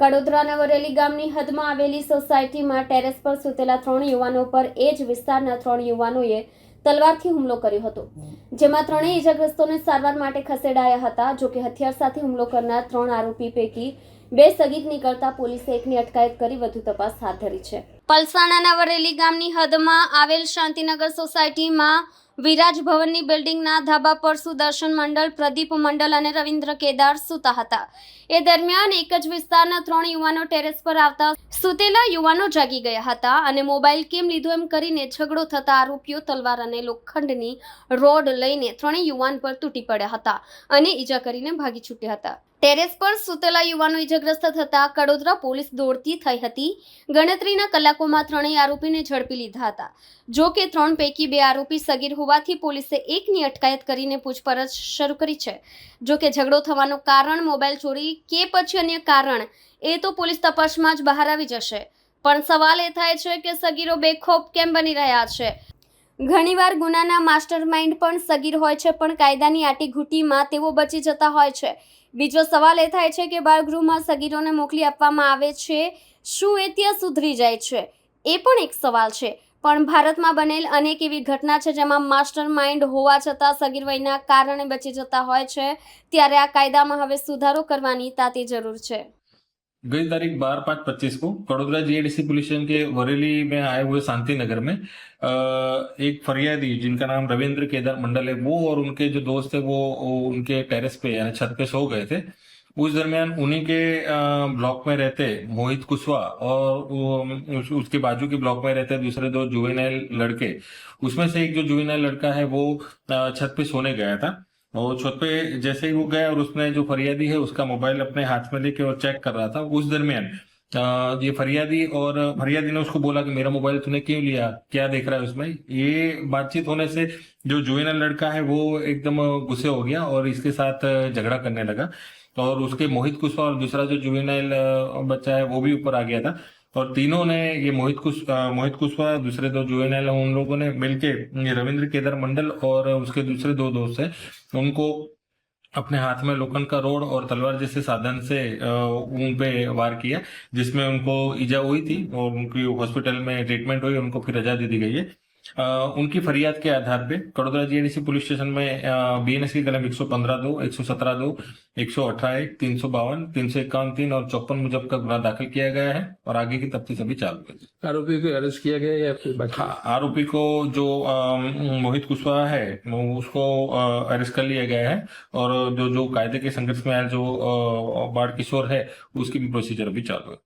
કડોદરાના વરેલી ગામની હદમાં આવેલી સોસાયટીમાં ટેરેસ પર સૂતેલા ત્રણ યુવાનો પર એ જ વિસ્તારના ત્રણ યુવાનોએ તલવારથી હુમલો કર્યો હતો. જેમાં ત્રણેય ઇજાગ્રસ્તોને સારવાર માટે ખસેડાયા હતા જોકે હથિયાર સાથે હુમલો કરનાર ત્રણ આરોપી પૈકી બે સગીર નીકળતા પોલીસે એકની અટકાયત કરી વધુ તપાસ હાથ ધરી છે. પલસાણાના વરેલી ગામની હદમાં આવેલ શાંતિનગર સોસાયટીમાં વિરાજ ભવનની બિલ્ડિંગના ધાબા પર સુદર્શન મંડળ, પ્રદીપ મંડળ અને રવિન્દ્ર કેદાર સૂતા હતા. એ દરમિયાન એક જ વિસ્તારના ત્રણ યુવાનો ટેરેસ પર આવતા સૂતેલા યુવાનો જાગી ગયા હતા અને મોબાઈલ કેમ લીધો એમ કરીને ઝઘડો થતા આરોપીઓ તલવાર અને લોખંડની રોડ લઈને ત્રણેય યુવાન પર તૂટી પડ્યા હતા અને ઈજા કરીને ભાગી છૂટ્યા હતા. ટેરેસ પર સૂતેલા યુવાનો ઇજાગ્રસ્ત થતા કડોદરા પોલીસ દોડતી થઈ હતી. ગણતરીના કલાકોમાં ત્રણેય આરોપીને ઝડપી લીધા હતા. જો કે ત્રણ પૈકી બે આરોપી સગીર હોવાથી પોલીસે એકની અટકાયત કરીને પૂછપરછ શરૂ કરી છે. જો કે ઝઘડો થવાનું કારણ મોબાઈલ ચોરી કે પછી અન્ય કારણ, એ તો પોલીસ તપાસમાં જ બહાર આવી જશે. પણ સવાલ એ થાય છે કે સગીરો બેખોફ કેમ બની રહ્યા છે? ઘણીવાર ગુનાના માસ્ટર માઇન્ડ પણ સગીર હોય છે, પણ કાયદાની આટીઘૂટીમાં તેઓ બચી જતા હોય છે. બીજો સવાલ એ થાય છે કે બાળગૃહમાં સગીરોને મોકલી આપવામાં આવે છે, શું એ ત્યાં સુધરી જાય છે? એ પણ એક સવાલ છે. પણ ભારતમાં બનેલ અનેક એવી ઘટના છે જેમાં માસ્ટર માઇન્ડ હોવા છતાં સગીર વયના કારણે બચી જતા હોય છે. ત્યારે આ કાયદામાં હવે સુધારો કરવાની તાતી જરૂર છે. गई तारीख बारह पाँच पच्चीस को कड़ोदरा जीएडीसी पुलिस स्टेशन के वरेली में आए हुए शांति नगर में एक फरियादी जिनका नाम रविंद्र केदार मंडल है वो और उनके जो दोस्त थे वो, उनके टेरेस पे यानी छत पे सो गए थे। उस दरमियान उन्हीं के ब्लॉक में रहते मोहित कुशवाहा और उस, उसके बाजू के ब्लॉक में रहते दूसरे दो जुवेनाइल लड़के। उसमें से एक जो जुवेनाइल लड़का है वो छत पे सोने गया था। और छत पे जैसे ही वो गया और उसने जो फरियादी है उसका मोबाइल अपने हाथ में लेके और चेक कर रहा था उस दरमियान। ये फरियादी और फरियादी ने उसको बोला कि मेरा मोबाइल तूने क्यों लिया? क्या देख रहा है उसमें? ये बातचीत होने से जो जुवेनल लड़का है वो एकदम गुस्से हो गया और इसके साथ झगड़ा करने लगा। और उसके मोहित कुशवाहा और दूसरा जो जुवेनाइल बच्चा है वो भी ऊपर आ गया था। और तीनों ने ये मोहित कुश मोहित कुशवाहा, दूसरे दो जुवेनाइल उन लोगों ने मिलके रविंद्र केदार मंडल और उसके दूसरे दो दोस्त है, उनको अपने हाथ में लोखंड का रोड और तलवार जैसे साधन से उन पे वार किया, जिसमें उनको ईजा हुई थी और उनकी हॉस्पिटल में ट्रीटमेंट हुई, उनको फिर रजा दे दी गई है। उनकी फरियाद के आधार पे कड़ोदरा जीएडीसी पुलिस स्टेशन में बीएनएस की कलम 115 दो 117 दो एक सौ अठारह तीन सौ बावन तीन सौ इक्यावन तीन और चौपन मुजब का गुना दाखिल किया गया है और आगे की तफ्तीश अभी चालू है। आरोपी को अरेस्ट किया गया या फिर बाकी? हाँ, आरोपी को जो मोहित कुशवाहा है उसको अरेस्ट कर लिया गया है और जो जो कायदे के संघर्ष में आया जो बाढ़ किशोर है उसकी भी प्रोसीजर अभी चालू है।